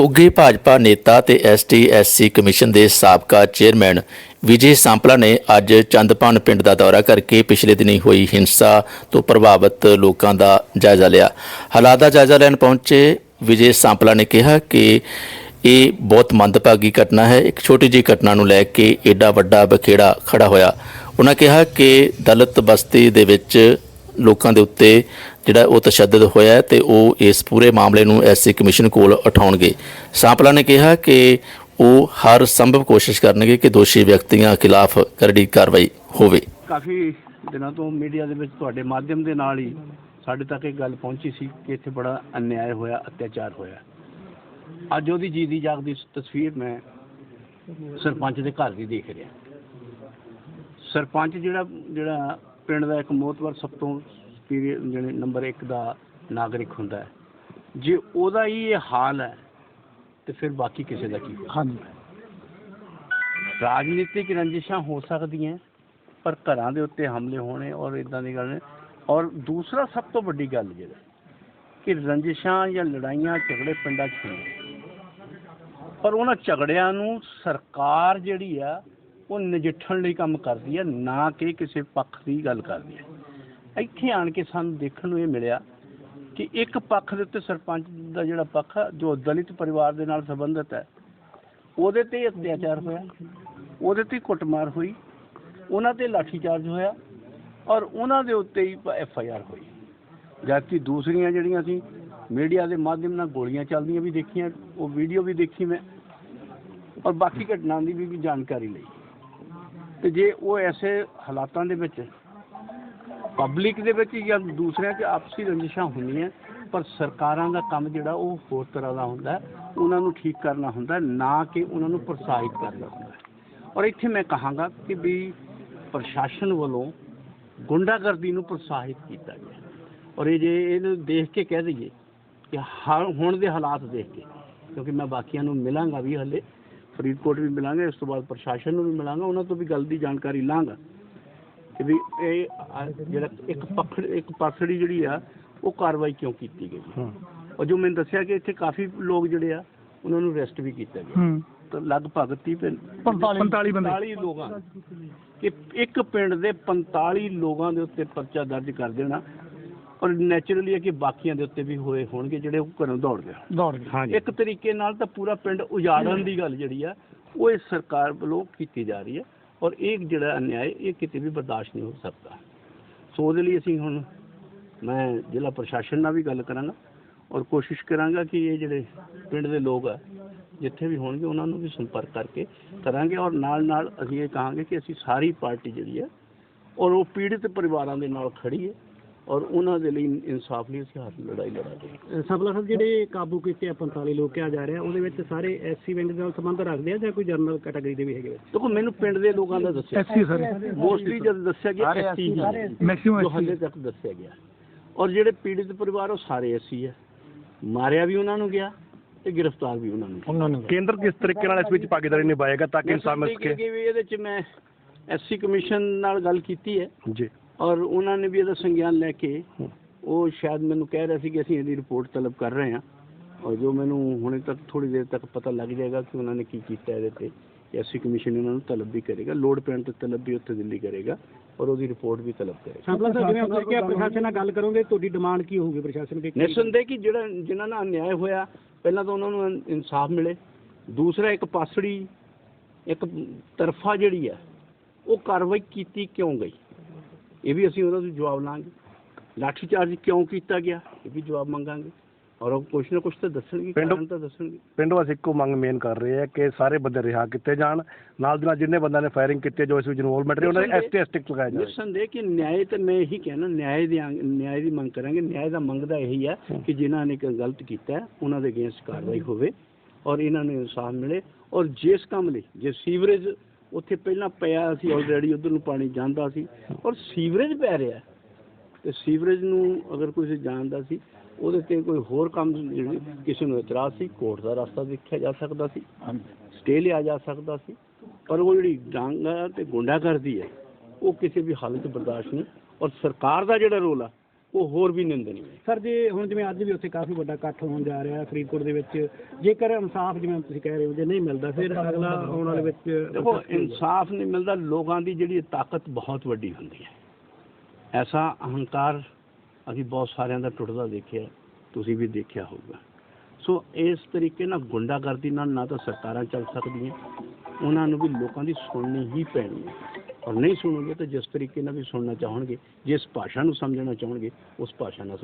ਉੱਘੇ ਭਾਜਪਾ ਨੇਤਾ ਤੇ ਐਸਟੀ ਐਸਸੀ ਕਮਿਸ਼ਨ ਦੇ ਸਾਬਕਾ ਚੇਅਰਮੈਨ ਵਿਜੇ ਸਾਂਪਲਾ ਨੇ ਅੱਜ ਚੰਦਪਾਨ ਪਿੰਡ ਦਾ ਦੌਰਾ ਕਰਕੇ ਪਿਛਲੇ ਦਿਨੀ ਹੋਈ ਹਿੰਸਾ ਤੋਂ ਪ੍ਰਭਾਵਿਤ ਲੋਕਾਂ ਦਾ ਜਾਇਜ਼ਾ ਲਿਆ। ਹਾਲਾਤ ਦਾ ਜਾਇਜ਼ਾ ਲੈਣ ਪਹੁੰਚੇ ਵਿਜੇ ਸਾਂਪਲਾ ਨੇ ਕਿਹਾ ਕਿ ਇਹ ਬਹੁਤ ਮੰਦਭਾਗੀ ਘਟਨਾ ਹੈ। ਇੱਕ ਛੋਟੀ ਜਿਹੀ ਘਟਨਾ ਨੂੰ ਲੈ ਕੇ ਐਡਾ ਵੱਡਾ ਬਖੇੜਾ ਖੜਾ ਹੋਇਆ। ਉਹਨਾਂ ਕਿਹਾ ਕਿ ਦਲਿਤ ਬਸਤੀ ਦੇ ਵਿੱਚ ਲੋਕਾਂ ਦੇ ਉੱਤੇ ਜਿਹੜਾ ਉਹ ਤਸ਼ੱਦਦ ਹੋਇਆ ਤੇ ਉਹ ਇਸ ਪੂਰੇ ਮਾਮਲੇ ਨੂੰ ਐਸਸੀ ਕਮਿਸ਼ਨ ਕੋਲ ਉਠਾਉਣਗੇ। ਸਾਂਪਲਾ ਨੇ ਕਿਹਾ ਕਿ ਉਹ ਹਰ ਸੰਭਵ ਕੋਸ਼ਿਸ਼ ਕਰਨਗੇ ਕਿ ਦੋਸ਼ੀ ਵਿਅਕਤੀਆਂ ਖਿਲਾਫ ਕਰੜੀ ਕਾਰਵਾਈ ਹੋਵੇ। ਕਾਫੀ ਦਿਨਾਂ ਤੋਂ ਮੀਡੀਆ ਦੇ ਵਿੱਚ ਤੁਹਾਡੇ ਮਾਧਿਅਮ ਦੇ ਨਾਲ ਹੀ ਸਾਡੇ ਤੱਕ ਇਹ ਗੱਲ ਪਹੁੰਚੀ ਸੀ ਕਿ ਇੱਥੇ ਬੜਾ ਅਨਿਆਏ ਹੋਇਆ, ਅਤਿਆਚਾਰ ਹੋਇਆ। ਅੱਜ ਉਹਦੀ ਜੀ ਦੀ ਜਾਗਦੀ ਤਸਵੀਰ ਮੈਂ ਸਰਪੰਚ ਦੇ ਘਰ ਦੀ ਦੇਖ ਰਿਹਾ। ਸਰਪੰਚ ਜਿਹੜਾ ਜਿਹੜਾ ਪਿੰਡ ਦਾ ਇੱਕ ਮੋਤਵਰ ਸਭ ਤੋਂ ਜਿਹੜੇ ਨੰਬਰ 1 ਦਾ ਨਾਗਰਿਕ ਹੁੰਦਾ ਹੈ। ਜੇ ਉਹਦਾ ਹੀ ਇਹ ਹਾਲ ਹੈ ਤੇ ਫਿਰ ਬਾਕੀ ਕਿਸੇ ਦਾ ਕੀ ਹਾਂਜੀ। ਰਾਜਨੀਤਿਕ ਰੰਜਿਸ਼ਾਂ ਹੋ ਸਕਦੀਆਂ ਪਰ ਘਰਾਂ ਦੇ ਉੱਤੇ ਹਮਲੇ ਹੋਣੇ ਔਰ ਇਦਾਂ ਦੀ ਗੱਲ ਨੇ ਔਰ ਦੂਸਰਾ ਸਭ ਤੋਂ ਵੱਡੀ ਗੱਲ ਜਿਹੜਾ ਕਿ ਰੰਜਿਸ਼ਾਂ ਜਾਂ ਲੜਾਈਆਂ ਝਗੜੇ ਪਿੰਡਾਂ 'ਚ ਹੁੰਦੇ ਪਰ ਉਹਨਾਂ ਝਗੜਿਆਂ ਨੂੰ ਸਰਕਾਰ ਜਿਹੜੀ ਆ ਉਹ ਨਜਿੱਠਣ ਲਈ ਕੰਮ ਕਰਦੀ ਹੈ ਨਾ ਕਿ ਕਿਸੇ ਪੱਖ ਦੀ ਗੱਲ ਕਰਦੀ ਹੈ। ਇੱਥੇ ਆਣ ਕੇ ਸਾਨੂੰ ਦੇਖਣ ਨੂੰ ਇਹ ਮਿਲਿਆ ਕਿ ਇੱਕ ਪੱਖ ਦੇ ਉੱਤੇ ਸਰਪੰਚ ਦਾ ਜਿਹੜਾ ਪੱਖ ਆ, ਜੋ ਦਲਿਤ ਪਰਿਵਾਰ ਦੇ ਨਾਲ ਸੰਬੰਧਿਤ ਹੈ ਉਹਦੇ ਤੇ ਅਤਿਆਚਾਰ ਹੋਇਆ ਉਹਦੇ ਤੇ ਕੁੱਟਮਾਰ ਹੋਈ ਉਹਨਾਂ ਤੇ ਲਾਠੀਚਾਰਜ ਹੋਇਆ ਔਰ ਉਹਨਾਂ ਦੇ ਉੱਤੇ ਹੀ ਐਫ ਆਈ ਆਰ ਹੋਈ। ਜਦਕਿ ਦੂਸਰੀਆਂ ਜਿਹੜੀਆਂ ਸੀ ਮੀਡੀਆ ਦੇ ਮਾਧਿਅਮ ਨਾਲ ਗੋਲੀਆਂ ਚੱਲਦੀਆਂ ਵੀ ਦੇਖੀਆਂ ਉਹ ਵੀਡੀਓ ਵੀ ਦੇਖੀ ਮੈਂ ਔਰ ਬਾਕੀ ਘਟਨਾ ਦੀ ਵੀ ਵੀ ਜਾਣਕਾਰੀ ਲਈ। ਤੇ ਜੇ ਉਹ ਐਸੇ ਹਾਲਾਤਾਂ ਦੇ ਵਿੱਚ ਪਬਲਿਕ ਦੇ ਵਿੱਚ ਜਾਂ ਦੂਸਰਿਆਂ 'ਚ ਆਪਸੀ ਰੰਜਿਸ਼ਾਂ ਹੁੰਦੀਆਂ, ਪਰ ਸਰਕਾਰਾਂ ਦਾ ਕੰਮ ਜਿਹੜਾ ਉਹ ਹੋਰ ਤਰ੍ਹਾਂ ਦਾ ਹੁੰਦਾ, ਉਹਨਾਂ ਨੂੰ ਠੀਕ ਕਰਨਾ ਹੁੰਦਾ, ਨਾ ਕਿ ਉਹਨਾਂ ਨੂੰ ਪ੍ਰੋਤਸਾਹਿਤ ਕਰਨਾ ਹੁੰਦਾ। ਔਰ ਇੱਥੇ ਮੈਂ ਕਹਾਂਗਾ ਕਿ ਵੀ ਪ੍ਰਸ਼ਾਸਨ ਵੱਲੋਂ ਗੁੰਡਾਗਰਦੀ ਨੂੰ ਪ੍ਰੋਤਸਾਹਿਤ ਕੀਤਾ ਗਿਆ। ਔਰ ਇਹ ਜੇ ਇਹਨੂੰ ਦੇਖ ਕੇ ਕਹਿ ਦਈਏ ਕਿ ਹੁਣ ਦੇ ਹਾਲਾਤ ਦੇਖ ਕੇ, ਕਿਉਂਕਿ ਮੈਂ ਬਾਕੀਆਂ ਨੂੰ ਮਿਲਾਂਗਾ ਵੀ ਹਲੇ ਫਰੀਦਕੋਟ ਵੀ ਮਿਲਾਂਗੇ ਇਸ ਤੋਂ ਬਾਅਦ ਪ੍ਰਸ਼ਾਸਨ ਨੂੰ ਵੀ ਮਿਲਾਂਗਾ ਉਹਨਾਂ ਤੋਂ ਵੀ ਗੱਲ ਦੀ ਜਾਣਕਾਰੀ ਲਾਂਗਾ। ਕਿ ਵੀ ਇਹ ਜਿਹੜਾ ਇੱਕ ਪੱਖ ਇੱਕ ਪਾਸੜੀ ਜਿਹੜੀ ਆ ਉਹ ਕਾਰਵਾਈ ਕਿਉਂ ਕੀਤੀ ਗਈ? ਔਰ ਜੋ ਮੈਨੂੰ ਦੱਸਿਆ ਕਿ ਇੱਥੇ ਕਾਫੀ ਲੋਕ ਜਿਹੜੇ ਆ ਉਹਨਾਂ ਨੂੰ ਅਰੈਸਟ ਵੀ ਕੀਤਾ ਗਿਆ। ਤਾਂ ਲਗਭਗ 30 ਪਿੰ- 45 ਬੰਦੇ। 45 ਲੋਕਾਂ। ਕਿ ਇੱਕ ਪਿੰਡ ਦੇ 45 ਲੋਕਾਂ ਦੇ ਉੱਤੇ ਪਰਚਾ ਦਰਜ ਕਰ ਦੇਣਾ ਔਰ ਨੈਚੁਰਲੀ ਹੈ ਕਿ ਬਾਕੀਆਂ ਦੇ ਉੱਤੇ ਵੀ ਹੋਏ ਹੋਣਗੇ ਜਿਹੜੇ ਉਹ ਘਰੋਂ ਦੌੜ ਗਏ। ਦੌੜ ਗਏ। ਇੱਕ ਤਰੀਕੇ ਨਾਲ ਤਾਂ ਪੂਰਾ ਪਿੰਡ ਉਜਾੜਨ ਦੀ ਗੱਲ ਜਿਹੜੀ ਆ ਉਹ ਇਸ ਸਰਕਾਰ ਵੱਲੋਂ ਕੀਤੀ ਜਾ ਰਹੀ ਹੈ ਔਰ ਇਹ ਜਿਹੜਾ ਅਨਿਆਏ ਇਹ ਕਿਤੇ ਵੀ ਬਰਦਾਸ਼ਤ ਨਹੀਂ ਹੋ ਸਕਦਾ। ਸੋ ਉਹਦੇ ਲਈ ਅਸੀਂ ਹੁਣ ਮੈਂ ਜ਼ਿਲ੍ਹਾ ਪ੍ਰਸ਼ਾਸਨ ਨਾਲ ਵੀ ਗੱਲ ਕਰਾਂਗਾ ਔਰ ਕੋਸ਼ਿਸ਼ ਕਰਾਂਗਾ ਕਿ ਇਹ ਜਿਹੜੇ ਪਿੰਡ ਦੇ ਲੋਕ ਆ ਜਿੱਥੇ ਵੀ ਹੋਣਗੇ ਉਹਨਾਂ ਨੂੰ ਵੀ ਸੰਪਰਕ ਕਰਕੇ ਕਰਾਂਗੇ ਔਰ ਨਾਲ ਨਾਲ ਅਸੀਂ ਇਹ ਕਹਾਂਗੇ ਕਿ ਅਸੀਂ ਸਾਰੀ ਪਾਰਟੀ ਜਿਹੜੀ ਹੈ ਔਰ ਉਹ ਪੀੜਿਤ ਪਰਿਵਾਰਾਂ ਦੇ ਨਾਲ ਖੜੀ ਹੈ ਔਰ ਉਹਨਾਂ ਦੇ ਲਈ ਇਨਸਾਫ ਲਈ ਅਸੀਂ ਹੱਥ ਲੜਾਈ ਲੜਾਂਗੇ। ਸਬਲਾ ਸਾਹਿਬ ਜਿਹੜੇ ਕਾਬੂ ਕੀਤੇ ਆ 45 ਲੋਕ ਕਿਹਾ ਜਾ ਰਿਹਾ ਉਹਦੇ ਵਿੱਚ ਸਾਰੇ ਐਸਸੀ ਵਿੰਗ ਨਾਲ ਸੰਬੰਧ ਰੱਖਦੇ ਆ ਜਾਂ ਕੋਈ ਜਨਰਲ ਕੈਟਾਗਰੀ ਦੇ ਵੀ ਹੈਗੇ ਵਿੱਚ? ਦੇਖੋ ਮੈਨੂੰ ਪਿੰਡ ਦੇ ਲੋਕਾਂ ਦਾ ਦੱਸਿਆ। SC sir. ਮੋਸਟਲੀ ਜਦ ਦੱਸਿਆ ਗਿਆ ਐਸਸੀ ਹੀ ਮੈਕਸਿਮਮ ਹਾਲੇ ਤੱਕ ਦੱਸਿਆ ਗਿਆ। ਔਰ ਜਿਹੜੇ ਪੀੜਿਤ ਪਰਿਵਾਰ ਉਹ ਸਾਰੇ ਐਸੀ ਹੈ ਮਾਰਿਆ ਵੀ ਉਹਨਾਂ ਨੂੰ ਗਿਆ ਤੇ ਗ੍ਰਿਫਤਾਰ ਵੀ ਉਹਨਾਂ ਨੂੰ। ਉਹਨਾਂ ਨੂੰ ਕੇਂਦਰ ਕਿਸ ਤਰੀਕੇ ਨਾਲ ਇਸ ਵਿੱਚ ਭਾਗੀਦਾਰੀ ਨਿਭਾਏਗਾ ਤਾਂ ਕਿ ਮੈਂ ਇਨਸਾਨ ਮਿਲ ਸਕੇ? ਕਿ ਵੀ ਇਹਦੇ ਚ ਮੈਂ ਐਸਸੀ ਕਮਿਸ਼ਨ ਨਾਲ ਗੱਲ ਕੀਤੀ ਹੈ। ਜੀ। ਔਰ ਉਹਨਾਂ ਨੇ ਵੀ ਇਹਦਾ ਸੰਗਿਆਨ ਲੈ ਕੇ ਉਹ ਸ਼ਾਇਦ ਮੈਨੂੰ ਕਹਿ ਰਿਹਾ ਸੀ ਕਿ ਅਸੀਂ ਇਹਦੀ ਰਿਪੋਰਟ ਤਲਬ ਕਰ ਰਹੇ ਹਾਂ। ਔਰ ਜੋ ਮੈਨੂੰ ਹੁਣੇ ਤੱਕ ਥੋੜੀ ਦੇਰ ਤੱਕ ਪਤਾ ਲੱਗ ਜਾਏਗਾ ਕਿ ਉਹਨਾਂ ਨੇ ਕੀ ਕੀਤਾ ਇਹਦੇ ਤੇ ਐਸਸੀ ਕਮਿਸ਼ਨ ਇਹਨਾਂ ਨੂੰ ਤਲਬ ਵੀ ਕਰੇਗਾ। ਲੋਡ ਪੈਣ ਤੇ ਤਲਬ ਵੀ ਉੱਥੇ ਦਿੱਲੀ ਕਰੇਗਾ ਔਰ ਉਹਦੀ ਰਿਪੋਰਟ ਵੀ ਤਲਬ ਕਰੇਗਾ। ਸਬਲਾ ਸਾਹਿਬ ਜਿਵੇਂ ਉੱਤਰ ਕੇ ਪ੍ਰਸ਼ਾਸਨ ਨਾਲ ਗੱਲ ਕਰੋਗੇ ਤੁਹਾਡੀ ਡਿਮਾਂਡ ਕੀ ਹੋਊਗੀ ਪ੍ਰਸ਼ਾਸਨ ਦੀ ਨਿਸੰਦੇਹ ਕਿ ਜਿਹੜਾ ਜਿਨ੍ਹਾਂ ਨਾਲ ਅਨਿਆਏ ਹੋਇਆ ਪਹਿਲਾਂ ਤਾਂ ਉਹਨਾਂ ਨੂੰ ਇਨ- ਇਨਸਾਫ ਮਿਲੇ। ਦੂਸਰਾ ਇੱਕ ਪਾਸੜੀ ਇੱਕ ਤਰਫਾ ਜਿਹੜੀ ਹੈ ਉਹ ਕਾਰਵਾਈ ਕੀਤੀ ਕਿਉਂ ਗਈ? ਇਹ ਵੀ ਅਸੀਂ ਉਹਨਾਂ ਤੋਂ ਜਵਾਬ ਲਾਂਗੇ। ਲਾਠੀ ਚਾਰਜ ਕਿਉਂ ਕੀਤਾ ਗਿਆ ਇਹ ਵੀ ਜਵਾਬ ਮੰਗਾਂਗੇ। ਔਰ ਉਹ ਕੁਛ ਨਾ ਕੁਛ ਤਾਂ ਦੱਸਣਗੇ ਪਿੰਡ- ਕਾਰਨ ਤਾਂ ਦੱਸਣਗੇ। ਪਿੰਡ ਵਾਸੀ ਇੱਕੋ ਮੰਗ ਮੇਨ ਕਰ ਰਹੇ ਆ ਕਿ ਸਾਰੇ ਬੰਦੇ ਰਿਹਾ ਕੀਤੇ ਜਾਣ। ਨਾਲ ਦੀ ਨਾਲ ਜਿੰਨੇ ਬੰਦਿਆਂ ਨੇ ਫਾਇਰਿੰਗ ਕੀਤੀ ਜੋ ਇਸ ਵਿੱਚ ਇਨਵੋਲਵਮੈਂਟ ਰਹੇ ਉਹਨਾਂ ਦੇ ਐਸਟੀ ਐਸਟਿਕ ਲਗਾਇਆ ਜਾਵੇ ਨਿਸੰਦੇਹ ਕਿ ਨਿਆਂ ਤੇ ਮੈਂ ਇਹੀ ਕਹਿਣਾ ਨਿਆਂ ਦੀ ਨਿਆਂ ਦੀ ਮੰਗ ਕਰਾਂਗੇ। ਨਿਆਂ ਦਾ ਮੰਗਦਾ ਇਹੀ ਹੈ। ਕਿ ਜਿਨ੍ਹਾਂ ਨੇ ਕੋਈ ਗਲਤ ਕੀਤਾ ਹੈ, ਉਹਨਾਂ ਦੇ ਅਗੇਂਸਟ ਕਾਰਵਾਈ ਹੋਵੇ ਔਰ ਇਹਨਾਂ ਨੂੰ ਇਨਸਾਫ ਮਿਲੇ। ਔਰ ਜਿਸ ਕੰਮ ਲਈ ਜੇ ਸੀਵਰੇਜ ਉੱਥੇ ਪਹਿਲਾਂ ਪਿਆ ਸੀ ਆਲਰੇਡੀ ਉਧਰ ਨੂੰ ਪਾਣੀ ਜਾਂਦਾ ਸੀ ਔਰ ਸੀਵਰੇਜ ਪੈ ਰਿਹਾ ਤੇ ਸੀਵਰੇਜ ਨੂੰ ਅਗਰ ਕੋਈ ਜਾਣਦਾ ਸੀ ਉਹਦੇ ਤੇ ਕੋਈ ਹੋਰ ਕੰਮ ਜਿਹੜੇ ਕਿਸੇ ਨੂੰ ਇਤਰਾਜ਼ ਸੀ ਕੋਰਟ ਦਾ ਰਸਤਾ ਦੇਖਿਆ ਜਾ ਸਕਦਾ ਸੀ ਸਟੇ ਲਿਆ ਜਾ ਸਕਦਾ ਸੀ ਪਰ ਉਹ ਜਿਹੜੀ ਡਾਂਗ ਤੇ ਗੁੰਡਾਗਰਦੀ ਹੈ ਉਹ ਕਿਸੇ ਵੀ ਹਾਲਤ ਬਰਦਾਸ਼ਤ ਨਹੀਂ ਔਰ ਸਰਕਾਰ ਦਾ ਜਿਹੜਾ ਰੋਲ ਆ ਉਹ ਹੋਰ ਵੀ ਨਿੰਦਣੀਏ ਸਰ ਜੇ ਹੁਣ ਜਿਵੇਂ ਅੱਜ ਵੀ ਉੱਥੇ ਕਾਫੀ ਵੱਡਾ ਇਕੱਠ ਹੋਣ ਜਾ ਰਿਹਾ ਫਰੀਦਕੋਟ ਦੇ ਵਿੱਚ ਜੇਕਰ ਇਨਸਾਫ ਜਿਵੇਂ ਤੁਸੀਂ ਕਹਿ ਰਹੇ ਹੋ ਜੇ ਨਹੀਂ ਮਿਲਦਾ ਫਿਰ ਅਗਲਾ ਆਉਣ ਵਾਲੇ ਵਿੱਚ ਦੇਖੋ ਇਨਸਾਫ ਨਹੀਂ ਮਿਲਦਾ ਲੋਕਾਂ ਦੀ ਜਿਹੜੀ ਤਾਕਤ ਬਹੁਤ ਵੱਡੀ ਹੁੰਦੀ ਹੈ। ਐਸਾ ਅਹੰਕਾਰ ਅਸੀਂ ਬਹੁਤ ਸਾਰਿਆਂ ਦਾ ਟੁੱਟਦਾ ਦੇਖਿਆ ਤੁਸੀਂ ਵੀ ਦੇਖਿਆ ਹੋਊਗਾ। ਸੋ ਇਸ ਤਰੀਕੇ ਨਾਲ ਗੁੰਡਾਗਰਦੀ ਨਾਲ ਨਾ ਤਾਂ ਸਰਕਾਰਾਂ ਚੱਲ ਸਕਦੀਆਂ ਉਹਨਾਂ ਨੂੰ ਵੀ ਲੋਕਾਂ ਦੀ ਸੁਣਨੀ ਹੀ ਪੈਣੀ ਹੈ। ਔਰ ਨਹੀਂ ਸੁਣੋਗੇ ਤਾਂ ਜਿਸ ਤਰੀਕੇ ਨਾਲ ਵੀ ਸੁਣਨਾ ਚਾਹਣਗੇ ਜਿਸ ਭਾਸ਼ਾ ਨੂੰ ਸਮਝਣਾ ਚਾਹਣਗੇ ਉਸ ਭਾਸ਼ਾ ਨਾਲ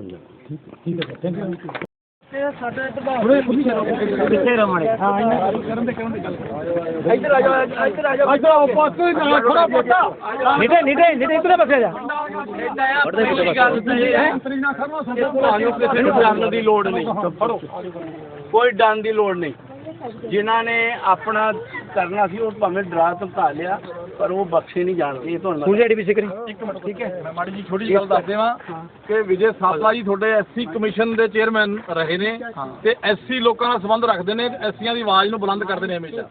ਕਿਸੇ ਨੂੰ ਡਰਨ ਦੀ ਲੋੜ ਨਹੀਂ। ਫੜੋ। ਕੋਈ ਡਰਨ ਦੀ ਲੋੜ ਨਹੀਂ। ਜਿਨ੍ਹਾਂ ਨੇ ਆਪਣਾ ਕਰਨਾ ਸੀ ਉਹ ਭਾਵੇਂ ਡਰਾ ਧਮਕਾ ਲਿਆ ਪਰ ਉਹ ਬਖਸ਼ੇ ਨਹੀਂ ਜਾਣਦੇ ਇਹ ਤੁਹਾਨੂੰ ਜਿਹੜੀ ਵੀ ਸਿਕਰੀ ਇੱਕ ਮਿੰਟ ਠੀਕ ਹੈ। ਮੈਂ ਮਾੜੀ ਜੀ ਛੋਟੀ ਜਿਹੀ ਗੱਲ ਦੱਸ ਦੇਵਾਂ ਕਿ ਵਿਜੇ ਸਾਪਲਾ ਜੀ ਤੁਹਾਡੇ ਐਸਸੀ ਕਮਿਸ਼ਨ ਦੇ ਚੇਅਰਮੈਨ ਰਹੇ ਨੇ ਤੇ ਐਸਸੀ ਲੋਕਾਂ ਨਾਲ ਸੰਬੰਧ ਰੱਖਦੇ ਨੇ ਐਸਸੀਆਂ ਦੀ ਆਵਾਜ਼ ਨੂੰ ਬੁਲੰਦ ਕਰਦੇ ਨੇ ਹਮੇਸ਼ਾ।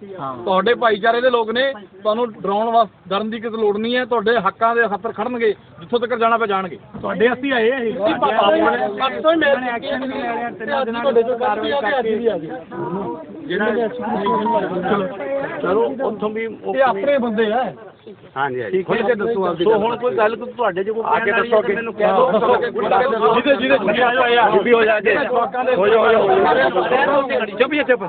ਤੁਹਾਡੇ ਭਾਈਚਾਰੇ ਦੇ ਲੋਕ ਨੇ ਤੁਹਾਨੂੰ ਡਰਾਉਣ ਵਾਸਤੇ ਡਰਨ ਦੀ ਕਿਸੇ ਲੋੜ ਨਹੀਂ ਹੈ ਤੁਹਾਡੇ ਹੱਕਾਂ ਦੇ ਖਾਤਰ ਖੜਨਗੇ ਜਿੱਥੋਂ ਤੱਕ ਜਾਣਾ ਪਿਆ ਜਾਣਗੇ ਤੁਹਾਡੇ ਅਸੀਂ ਆਏ ਆ। ਇਹ ਹੀ ਮੈਂ ਐਕਸ਼ਨ ਵੀ ਲੈ ਰਿਹਾ ਤਿੰਨਾਂ ਦਿਨਾਂ ਦੇ ਵਿੱਚ ਕਾਰਵਾਈ ਕਰਕੇ ਜਿਹੜਾ ਚਲੋ ਉੱਥੋਂ ਵੀ ਇਹ ਆਪਣੇ ਬੰਦੇ ਆ। ਹਾਂਜੀ ਹਾਂਜੀ। ਖੁੱਲ੍ਹ ਕੇ ਦੱਸੋ ਆਪਦੀ ਸੋ ਗੱਲ। ਹੁਣ ਕੋਈ ਗੱਲ ਕੋਈ ਤੁਹਾਡੇ ਜੋ ਕੋਈ ਅੱਗੇ ਕਹਿਣ ਵਾਲੀ ਦੱਸੋ ਹੈ ਤਾਂ ਮੈਨੂੰ ਕਹਿ ਦਿਓ। ਜਿਹਦੇ ਜਿਹਦੇ ਚੁੱਪੀ ਆ। ਜਾ ਚੁੱਪੀ ਹੋ ਜਾ ਹੋ। ਜਾ ਹੋ ਜਾ ਚੁੱਪ ਚੁੱਪ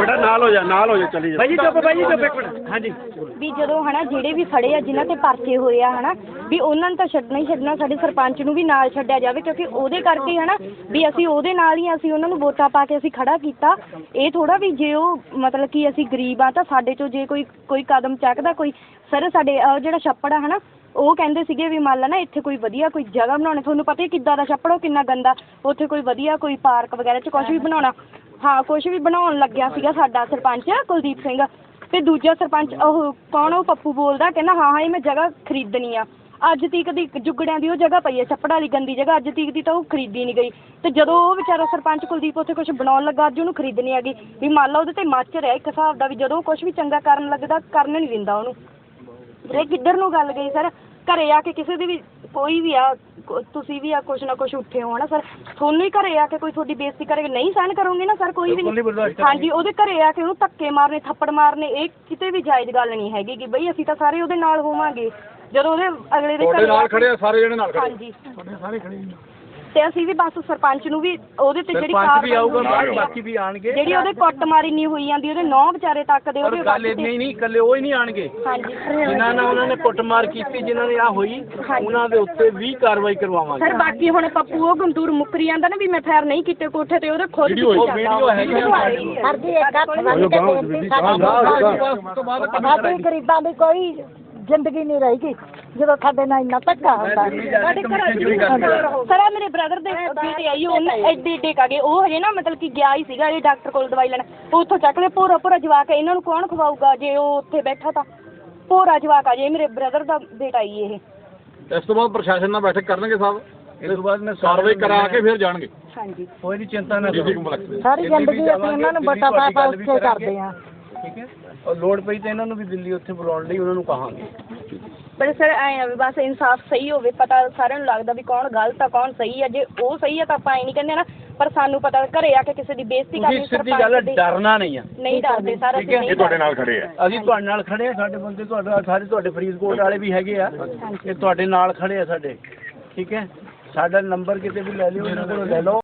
ਬੇਟਾ ਨਾਲ ਹੋ ਜਾ ਨਾਲ ਹੋ ਜਾ ਚਲੀ ਜਾ। ਭਾਈ ਚੁੱਪ ਭਾਈ ਚੁੱਪ ਇੱਕ ਮਿੰਟ। ਹਾਂਜੀ। ਵੀ ਜਦੋਂ ਹਨਾ ਜਿਹੜੇ ਵੀ ਫੜੇ ਆ ਜਿਨ੍ਹਾਂ ਤੇ ਪਰਚੇ ਹੋਏ ਆ ਹਨਾ ਵੀ ਉਹਨਾਂ ਨੂੰ ਤਾਂ ਛੱਡਣਾ ਹੀ ਛੱਡਣਾ ਸਾਡੇ ਸਰਪੰਚ ਨੂੰ ਵੀ ਨਾਲ ਛੱਡਿਆ ਜਾਵੇ ਕਿਉਂਕਿ ਉਹਦੇ ਕਰਕੇ ਹਨਾ ਵੀ ਅਸੀਂ ਉਹਦੇ ਨਾਲ ਹੀ ਅਸੀਂ ਉਹਨਾਂ ਨੂੰ ਵੋਟਾਂ ਪਾ ਕੇ ਅਸੀਂ ਖੜਾ ਕੀਤਾ। ਇਹ ਥੋੜਾ ਵੀ ਜੇ ਉਹ ਮਤਲਬ ਕਿ ਅਸੀਂ ਗਰੀਬ ਆ ਤਾਂ ਸਾਡੇ ਚੋਂ ਜੇ ਕੋਈ ਕੋਈ ਕਦਮ ਚੱਕਦਾ ਕੋਈ ਸਰ ਸਾਡੇ ਅਹ ਜਿਹੜਾ ਛੱਪੜ ਆ ਹਨਾ ਉਹ ਕਹਿੰਦੇ ਸੀਗੇ ਵੀ ਮੰਨ ਲਾ ਨਾ ਇੱਥੇ ਕੋਈ ਵਧੀਆ ਕੋਈ ਜਗ੍ਹਾ ਬਣਾਉਣੀ ਤੁਹਾਨੂੰ ਪਤਾ ਹੀ ਕਿੱਦਾਂ ਦਾ ਛੱਪੜ ਉਹ ਕਿੰਨਾ ਗੰਦਾ ਉੱਥੇ ਕੋਈ ਵਧੀਆ ਕੋਈ ਪਾਰਕ ਵਗੈਰਾ ਚ ਕੁਝ ਵੀ ਬਣਾਉਣਾ। ਹਾਂ ਕੁਝ ਵੀ ਬਣਾਉਣ ਲੱਗਿਆ ਸੀਗਾ ਸਾਡਾ ਸਰਪੰਚ ਕੁਲਦੀਪ ਸਿੰਘ। ਤੇ ਦੂਜਾ ਸਰਪੰਚ ਉਹ ਕੌਣ ਉਹ ਪੱਪੂ ਬੋਲਦਾ ਕਹਿੰਦਾ ਹਾਂ ਹਾਂ ਇਹ ਮੈਂ ਜਗ੍ਹਾ ਖਰੀਦਣੀ ਆ। ਅੱਜ ਤੀਕ ਦੀ ਜੁਗੜਿਆਂ ਦੀ ਉਹ ਜਗ੍ਹਾ ਪਈ ਹੈ ਛੱਪੜ ਵਾਲੀ ਗੰਦੀ ਜਗ੍ਹਾ ਅੱਜ ਤੀਕ ਦੀ ਤਾਂ ਉਹ ਖਰੀਦੀ ਨਹੀਂ ਗਈ। ਤੇ ਜਦੋਂ ਉਹ ਵਿਚਾਰਾ ਸਰਪੰਚ ਕੁਲਦੀਪ ਉੱਥੇ ਕੁਝ ਬਣਾਉਣ ਲੱਗਾ ਅੱਜ ਉਹਨੂੰ ਖਰੀਦਣੀ ਹੈਗੀ। ਵੀ ਮੰਨ ਲਾ ਉਹਦੇ ਤੇ ਮੱਚ ਰਿਹਾ ਇੱਕ ਹਿਸਾਬ ਦਾ ਵੀ ਜਦੋਂ ਕੁਝ ਵੀ ਚੰਗਾ ਕਰਨ ਲੱਗਦਾ ਕਰਨ ਨਹੀਂ ਦਿੰਦਾ ਉਹਨੂੰ। ਇਹ ਕਿੱਧਰ ਨੂੰ ਗੱਲ ਗਈ ਸਰ? ਘਰੇ ਆ ਕੇ ਕਿਸੇ ਦੀ ਵੀ ਕੋਈ ਵੀ ਆ ਕੋ- ਤੁਸੀਂ ਵੀ ਆ ਕੁਛ ਨਾ ਕੁਛ ਉੱਠੇ ਹੋ ਹਨਾ ਸਰ? ਤੁਹਾਨੂੰ ਹੀ ਘਰੇ ਆ ਕੇ ਕੋਈ ਤੁਹਾਡੀ ਬੇਇੱਜ਼ਤੀ ਕਰੇਗਾ। ਨਹੀਂ ਸਹਿਣ ਕਰੋਗੇ ਨਾ ਸਰ ਕੋਈ ਵੀ ਨਹੀਂ। ਹਾਂਜੀ ਉਹਦੇ ਘਰੇ ਆ ਕੇ ਉਹਨੂੰ ਧੱਕੇ ਮਾਰਨੇ ਥੱਪੜ ਮਾਰਨੇ ਇਹ ਕਿਤੇ ਵੀ ਜਾਇਜ਼ ਗੱਲ ਨਹੀਂ ਹੈਗੀ ਕਿ ਬਈ ਅਸੀਂ ਤਾਂ ਸਾਰੇ ਉਹਦੇ ਨਾਲ ਹੋਵਾਂਗੇ। ਜਦੋਂ ਉਹਦੇ ਅਗਲੇ ਦੇ ਤੁਹਾਡੇ ਘਰੇ ਨਾਲ ਖੜੇ ਆ ਸਾਰੇ ਜਣੇ ਨਾਲ ਖੜੇ ਹਾਂਜੀ। ਤੇ ਅਸੀਂ ਵੀ ਬਸ ਸਰਪੰਚ ਨੂੰ ਵੀ ਉਹਦੇ ਤੇ ਜਿਹੜੀ ਸਰਪੰਚ ਵੀ ਕਾਰਵਾਈ ਆਊਗਾ ਆ। ਬਾਕੀ ਵੀ ਆਣਗੇ। ਜਿਹੜੀ ਉਹਦੇ ਕੁੱਟ ਮਾਰੀ ਨਹੀਂ ਹੋਈ ਜਾਂਦੀ ਉਹਦੇ ਨੌ ਵਿਚਾਰੇ ਤੱਕ ਦੇ ਉਹਦੇ ਗੱਲ ਇੰਨੀ ਹੀ ਨਹੀਂ ਇਕੱਲੇ ਉਹ ਹੀ ਨਹੀਂ ਆਣਗੇ। ਹਾਂਜੀ। ਜਿਨ੍ਹਾਂ ਨਾਲ ਉਹਨਾਂ ਨੇ ਕੁੱਟਮਾਰ ਕੀਤੀ ਜਿਨ੍ਹਾਂ ਦੀ ਆ ਹੋਈ ਉਹਨਾਂ ਦੇ ਉੱਤੇ ਵੀ ਕਾਰਵਾਈ ਕਰਵਾਵਾਂਗੇ। ਸਰ ਬਾਕੀ ਹੁਣ ਪੱਪੂ ਉਹ ਗੰਦੂਰ ਮੁੱਕਰੀ ਜਾਂਦਾ ਨਾ ਵੀ ਮੈਂ ਫੈਰ ਨਹੀਂ ਕੀਤੇ ਕੋਠੇ ਤੇ ਉਹਦੇ ਖੁਦ ਵੀਡੀਓ- ਪਿੱਛੇ ਉਹ ਵੀਡੀਓ ਹੈਗੀ ਆ। ਸਰ ਜੀ ਇੱਕ ਹੱਥ ਬੰਨ ਕੇ ਬੇਨਤੀ ਸਾਡੀ ਸਾਡੀ ਗਰੀਬਾਂ ਦੀ ਕੋਈ ਜ਼ਿੰਦਗੀ ਨਹੀਂ ਰਹੇਗੀ ਜਦੋਂ ਸਾਡੇ ਨਾਲ ਇੰਨਾ ਧੱਕਾ ਹੁੰਦਾ। ਸਾਡੇ ਸਰ ਮੇਰੇ ਬ੍ਰਦਰ ਦੇ ਬੇਟੇ ਆਈ ਉਹਨੇ ਐਡੇ ਐਡੇ ਕਾਗੇ ਉਹ ਹਜੇ ਨਾ ਮਤਲਬ ਕਿ ਗਿਆ ਹੀ ਸੀਗਾ ਇਹ ਡਾਕਟਰ ਕੋਲ ਦਵਾਈ ਲੈਣ। ਉੱਥੋਂ ਚੱਕ ਲਿਆ ਭੋਰਾ ਭੋਰਾ ਜਵਾਕ ਇਹਨਾਂ ਨੂੰ ਕੌਣ ਖਵਾਊਗਾ ਜੇ ਉਹ ਉੱਥੇ ਬੈਠਾ ਤਾਂ? ਭੋਰਾ ਜਵਾਕ ਆ ਜੇ ਮੇਰੇ ਬ੍ਰਦਰ ਦਾ ਬੇਟਾ ਹੀ ਇਹ। ਇਸ ਤੋਂ ਬਾਅਦ ਪ੍ਰਸ਼ਾਸਨ ਨਾਲ ਬੈਠਕ ਕਰਨਗੇ ਸਾਹਿਬ? ਇਸ ਤੋਂ ਬਾਅਦ ਮੈਂ ਕਾਰਵਾਈ ਕਰਾ ਕੇ ਫਿਰ ਜਾਣਗੇ। ਹਾਂਜੀ। ਕੋਈ ਦੀ ਚਿੰਤਾ ਨਾ ਕਰੋ। ਸਾਰੀ ਜ਼ਿੰਦਗੀ ਅਸੀਂ ਉਹਨਾਂ ਨੂੰ ਵੋਟਾਂ ਪਾ ਪਾ ਉੱਥੇ ਕਰਦੇ ਹਾਂ। ਠੀਕ ਹੈ? ਔਰ ਲੋੜ ਪਈ ਤਾਂ ਇਹਨਾਂ ਨੂੰ ਵੀ ਦਿੱਲੀ ਉੱਥੇ ਬੁਲਾਉਣ ਲਈ ਉਹਨਾਂ ਨੂੰ ਕਹਾਂਗੇ। ਪਰ ਸਰ ਐ ਆ ਵੀ ਬਸ ਇਨਸਾਫ ਸਹੀ ਹੋਵੇ ਪਤਾ ਸਾਰਿਆਂ ਨੂੰ ਲੱਗਦਾ ਵੀ ਕੌਣ ਗਲਤ ਆ ਕੌਣ ਸਹੀ ਆ। ਜੇ ਉਹ ਸਹੀ ਆ ਤਾਂ ਆਪਾਂ ਐ ਨਹੀਂ ਕਹਿੰਦੇ ਨਾ ਪਰ ਸਾਨੂੰ ਪਤਾ ਘਰੇ ਆ ਕੇ ਕਿਸੇ ਦੀ ਬੇਇੱਜ਼ਤੀ ਕਰਨੀ ਤੁਸੀਂ ਸਿੱਧੀ ਗੱਲ ਹੈ, ਦੀ- ਡਰਨਾ ਨਹੀਂ ਆ। ਨਹੀਂ ਡਰਦੇ ਸਰ ਅਸੀਂ ਨਹੀਂ ਤੁਹਾਡੇ ਨਾਲ ਖੜੇ ਆ। ਅਸੀਂ ਤੁਹਾਡੇ ਨਾਲ ਖੜੇ ਆ ਸਾਡੇ ਬੰਦੇ ਤੁਹਾਡੇ ਸਾਰੇ ਤੁਹਾਡੇ ਫਰੀਦਕੋਟ ਵਾਲੇ ਵੀ ਹੈਗੇ ਆ। ਇਹ ਤੁਹਾਡੇ ਨਾਲ ਖੜੇ ਆ ਸਾਡੇ। ਠੀਕ ਹੈ? ਸਾਡਾ ਨੰਬਰ ਕਿਤੇ ਵੀ ਲੈ ਲਿਓ ਇਹਨਾਂ ਕੋਲੋਂ ਲੈ ਲਓ।